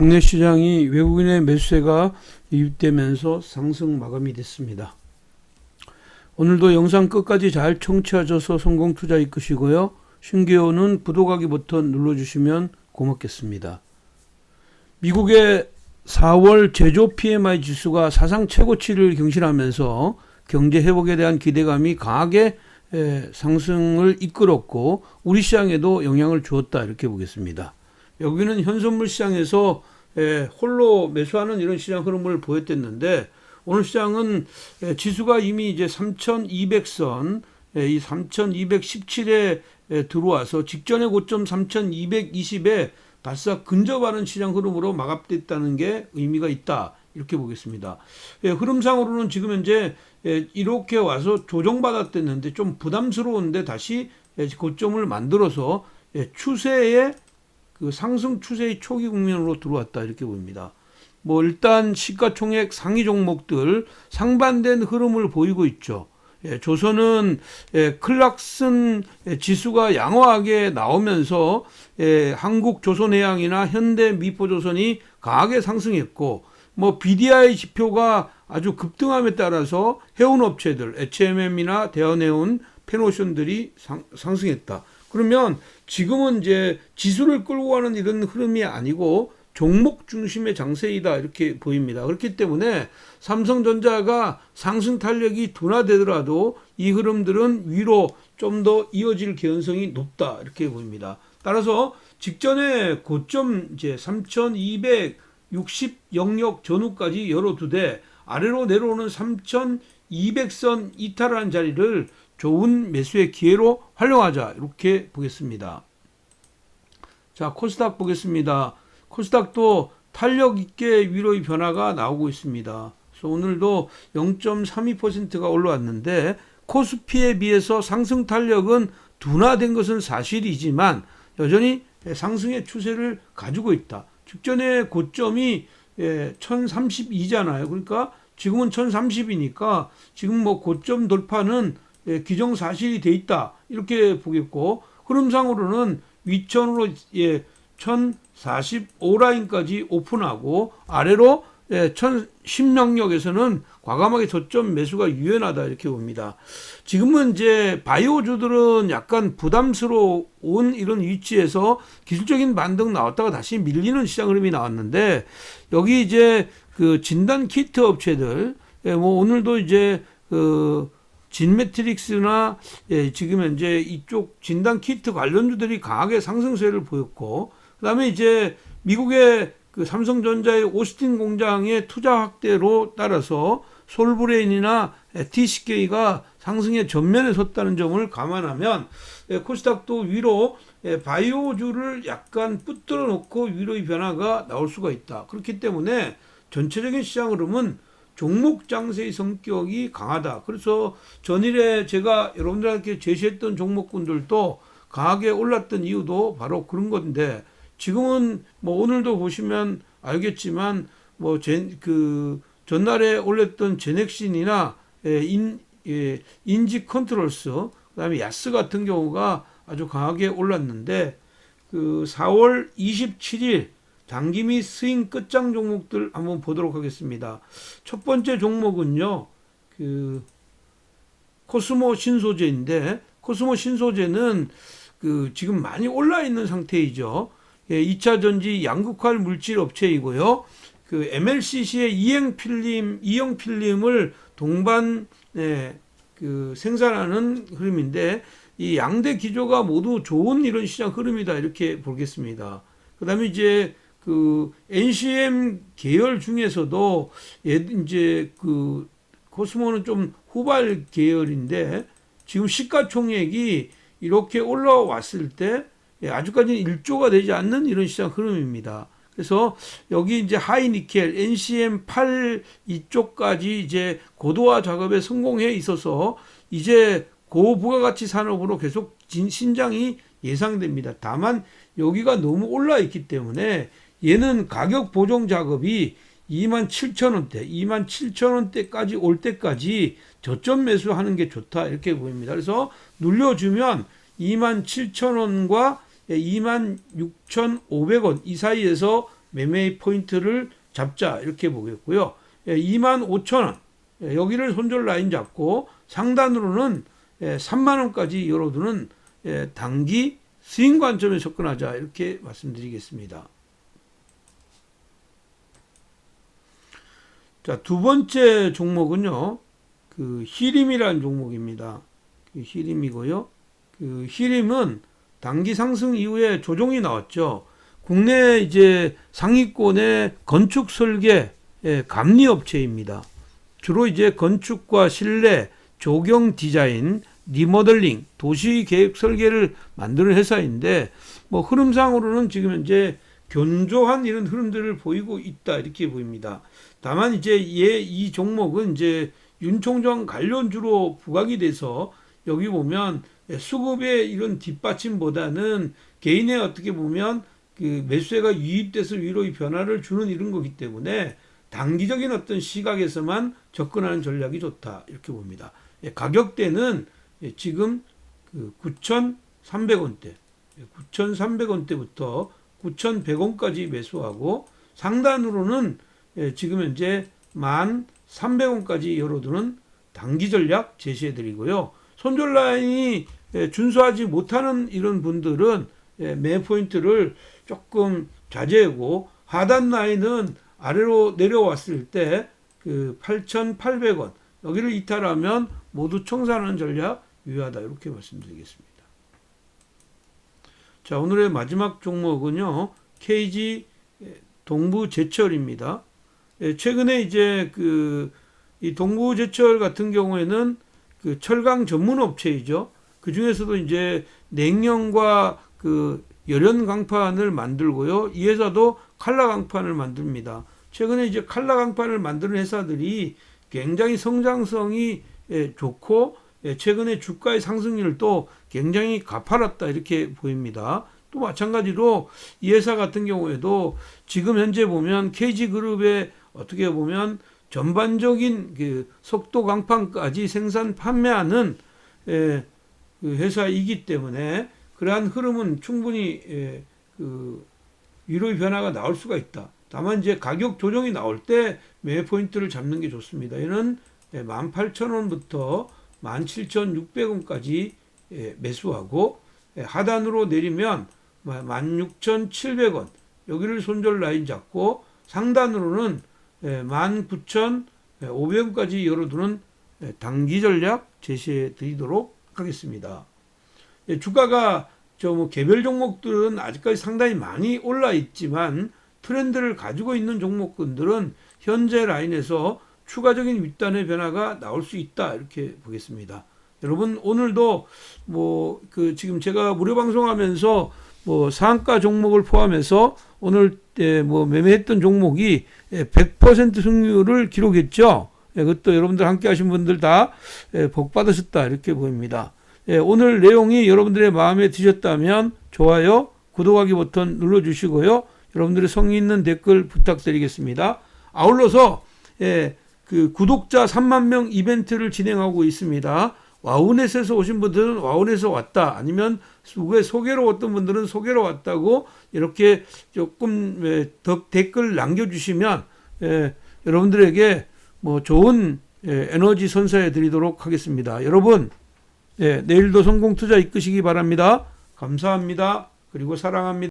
국내 시장이 외국인의 매수세가 유입되면서 상승 마감이 됐습니다. 오늘도 영상 끝까지 잘 청취하셔서 성공 투자 이끄시고요. 신기호는 구독하기 버튼 눌러주시면 고맙겠습니다. 미국의 4월 제조 PMI 지수가 사상 최고치를 경신하면서 경제 회복에 대한 기대감이 강하게 에, 상승을 이끌었고 우리 시장에도 영향을 주었다 이렇게 보겠습니다. 여기는 현선물 시장에서 에, 홀로 매수하는 이런 시장 흐름을 보였댔는데 오늘 시장은 에, 지수가 이미 이제 3,200선 에, 이 3,217에 에, 들어와서 직전의 고점 3,220에 바싹 근접하는 시장 흐름으로 마감됐다는 게 의미가 있다. 이렇게 보겠습니다. 예, 흐름상으로는 지금 현재 예, 이렇게 와서 조정받았댔는데 좀 부담스러운데 다시 예, 고점을 만들어서 예, 추세의 그 상승 추세의 초기 국면으로 들어왔다 이렇게 보입니다. 뭐 일단 시가총액 상위 종목들 상반된 흐름을 보이고 있죠. 예, 조선은 예, 클락슨 예, 지수가 양호하게 나오면서 예, 한국 조선해양이나 현대 미포조선이 강하게 상승했고 뭐 BDI 지표가 아주 급등함에 따라서 해운 업체들 H&M이나 대한해운 페노션들이 상, 상승했다. 그러면 지금은 이제 지수를 끌고 가는 이런 흐름이 아니고 종목 중심의 장세이다 이렇게 보입니다. 그렇기 때문에 삼성전자가 상승 탄력이 둔화되더라도 이 흐름들은 위로 좀 더 이어질 개연성이 높다 이렇게 보입니다. 따라서 직전에 고점 이제 3,260 영역 전후까지 열어두되 아래로 내려오는 3,200선 이탈한 자리를 좋은 매수의 기회로 활용하자 이렇게 보겠습니다. 자 코스닥 보겠습니다. 코스닥도 탄력 있게 위로의 변화가 나오고 있습니다. 그래서 오늘도 0.32%가 올라왔는데 코스피에 비해서 상승 탄력은 둔화된 것은 사실이지만 여전히 상승의 추세를 가지고 있다. 직전에 고점이 1032잖아요. 그러니까 지금은 1030이니까 지금 뭐 고점 돌파는 기정사실이 돼 있다. 이렇게 보겠고 흐름상으로는 위천으로 예, 1045라인까지 오픈하고 아래로 예, 1010영역에서는 과감하게 저점 매수가 유연하다 이렇게 봅니다. 지금은 이제 바이오주들은 약간 부담스러운 이런 위치에서 기술적인 반등 나왔다가 다시 밀리는 시장 흐름이 나왔는데 여기 이제 그 진단 키트 업체들 예, 뭐 오늘도 이제 그 진매트릭스나 예, 지금 현재 이쪽 진단 키트 관련주들이 강하게 상승세를 보였고 그다음에 이제 미국의 그 삼성전자의 오스틴 공장의 투자 확대로 따라서 솔브레인이나 TCK가 상승의 전면에 섰다는 점을 감안하면 예, 코스닥도 위로 예, 바이오주를 약간 붙들어 놓고 위로의 변화가 나올 수가 있다. 그렇기 때문에 전체적인 시장 흐름은 종목 장세의 성격이 강하다. 그래서 전일에 제가 여러분들한테 제시했던 종목군들도 강하게 올랐던 이유도 바로 그런 건데 지금은 뭐 오늘도 보시면 알겠지만 뭐그 전날에 올렸던 제넥신이나 예, 인 예, 인지 컨트롤스 그다음에 야스 같은 경우가 아주 강하게 올랐는데 그 4월 27일 단기 및 스윙 끝장 종목들 한번 보도록 하겠습니다. 첫 번째 종목은요. 그 코스모 신소재인데 코스모 신소재는 그 지금 많이 올라 있는 상태이죠. 예, 2차 전지 양극화 물질 업체이고요. 그 MLCC의 이행 필름, 이형 필름을 동반 예, 그 생산하는 흐름인데 이 양대 기조가 모두 좋은 이런 시장 흐름이다 이렇게 보겠습니다. 그다음에 이제 그 NCM 계열 중에서도 예, 이제 그 코스모는 좀 후발 계열인데 지금 시가총액이 이렇게 올라왔을 때 예, 아직까지는 1조가 되지 않는 이런 시장 흐름입니다. 그래서 여기 이제 하이니켈, NCM8 이쪽까지 이제 고도화 작업에 성공해 있어서 이제 고부가가치 산업으로 계속 신장이 예상됩니다. 다만 여기가 너무 올라 있기 때문에 얘는 가격 보정 작업이 2만 7천 원대, 2만 7천 원대까지 올 때까지 저점 매수하는 게 좋다 이렇게 보입니다. 그래서 눌려주면 2만 7천 원과 2만 6천 5백 원이 사이에서 매매 포인트를 잡자 이렇게 보겠고요. 예, 2만 5천 원 예, 여기를 손절 라인 잡고 상단으로는 예, 3만 원까지 열어두는 예, 단기 스윙 관점에 접근하자 이렇게 말씀드리겠습니다. 자, 두 번째 종목은요. 그 히림이라는 종목입니다. 그 히림이고요. 그 히림은 단기 상승 이후에 조정이 나왔죠. 국내 이제 상위권의 건축 설계 예, 감리 업체입니다. 주로 이제 건축과 실내, 조경 디자인, 리모델링, 도시 계획 설계를 만드는 회사인데 뭐 흐름상으로는 지금 현재 견조한 이런 흐름들을 보이고 있다 이렇게 보입니다. 다만 이제 얘 이 종목은 이제 윤 총장 관련주로 부각이 돼서 여기 보면 수급의 이런 뒷받침보다는 개인의 어떻게 보면 그 매수세가 유입돼서 위로 이 변화를 주는 이런 거기 때문에 단기적인 어떤 시각에서만 접근하는 전략이 좋다 이렇게 봅니다. 예, 가격대는 예, 지금 그 9,300원대, 9,300원대부터 9,100원까지 매수하고 상단으로는 예, 지금 현재 1,300원까지 열어두는 단기 전략 제시해 드리고요. 손절 라인이 예, 준수하지 못하는 이런 분들은 예, 매 포인트를 조금 자제하고 하단 라인은 아래로 내려왔을 때 그 8,800원 여기를 이탈하면 모두 청산하는 전략 유효하다 이렇게 말씀드리겠습니다. 자 오늘의 마지막 종목은요 KG 동부 제철입니다. 예, 최근에 이제 그 이 동부제철 같은 경우에는 그 철강 전문 업체이죠. 그 중에서도 이제 냉연과 그 열연 강판을 만들고요. 이 회사도 칼라 강판을 만듭니다. 최근에 이제 칼라 강판을 만드는 회사들이 굉장히 성장성이 예, 좋고 예, 최근에 주가의 상승률도 굉장히 가파랐다 이렇게 보입니다. 또 마찬가지로 이 회사 같은 경우에도 지금 현재 보면 KG그룹의 어떻게 보면 전반적인 그 속도 강판까지 생산 판매하는 예, 그 회사이기 때문에 그러한 흐름은 충분히 예, 그 위로의 변화가 나올 수가 있다. 다만 이제 가격 조정이 나올 때 매 포인트를 잡는 게 좋습니다. 이는 18,000원부터 17,600원까지 예, 매수하고 예, 하단으로 내리면 16,700원 여기를 손절 라인 잡고 상단으로는 19,500원까지 열어두는 예, 단기 전략 제시해 드리도록 하겠습니다. 예, 주가가 저 뭐 개별 종목들은 아직까지 상당히 많이 올라 있지만 트렌드를 가지고 있는 종목군들은 현재 라인에서 추가적인 윗단의 변화가 나올 수 있다 이렇게 보겠습니다. 여러분 오늘도 뭐 그 지금 제가 무료 방송하면서 뭐 상가 종목을 포함해서 오늘 예, 뭐 매매했던 종목이 100% 승률을 기록했죠. 예, 그것도 여러분들 함께 하신 분들 다 예, 복 받으셨다 이렇게 보입니다. 예, 오늘 내용이 여러분들의 마음에 드셨다면 좋아요, 구독하기 버튼 눌러주시고요. 여러분들의 성의 있는 댓글 부탁드리겠습니다. 아울러서 예, 그 구독자 3만 명 이벤트를 진행하고 있습니다. 와우넷에서 오신 분들은 와우넷에서 왔다. 아니면 누구의 소개로 어떤 분들은 소개로 왔다고 이렇게 조금 예, 더 댓글 남겨주시면 예, 여러분들에게 뭐 좋은 예, 에너지 선사해 드리도록 하겠습니다. 여러분 예, 내일도 성공 투자 이끄시기 바랍니다. 감사합니다. 그리고 사랑합니다.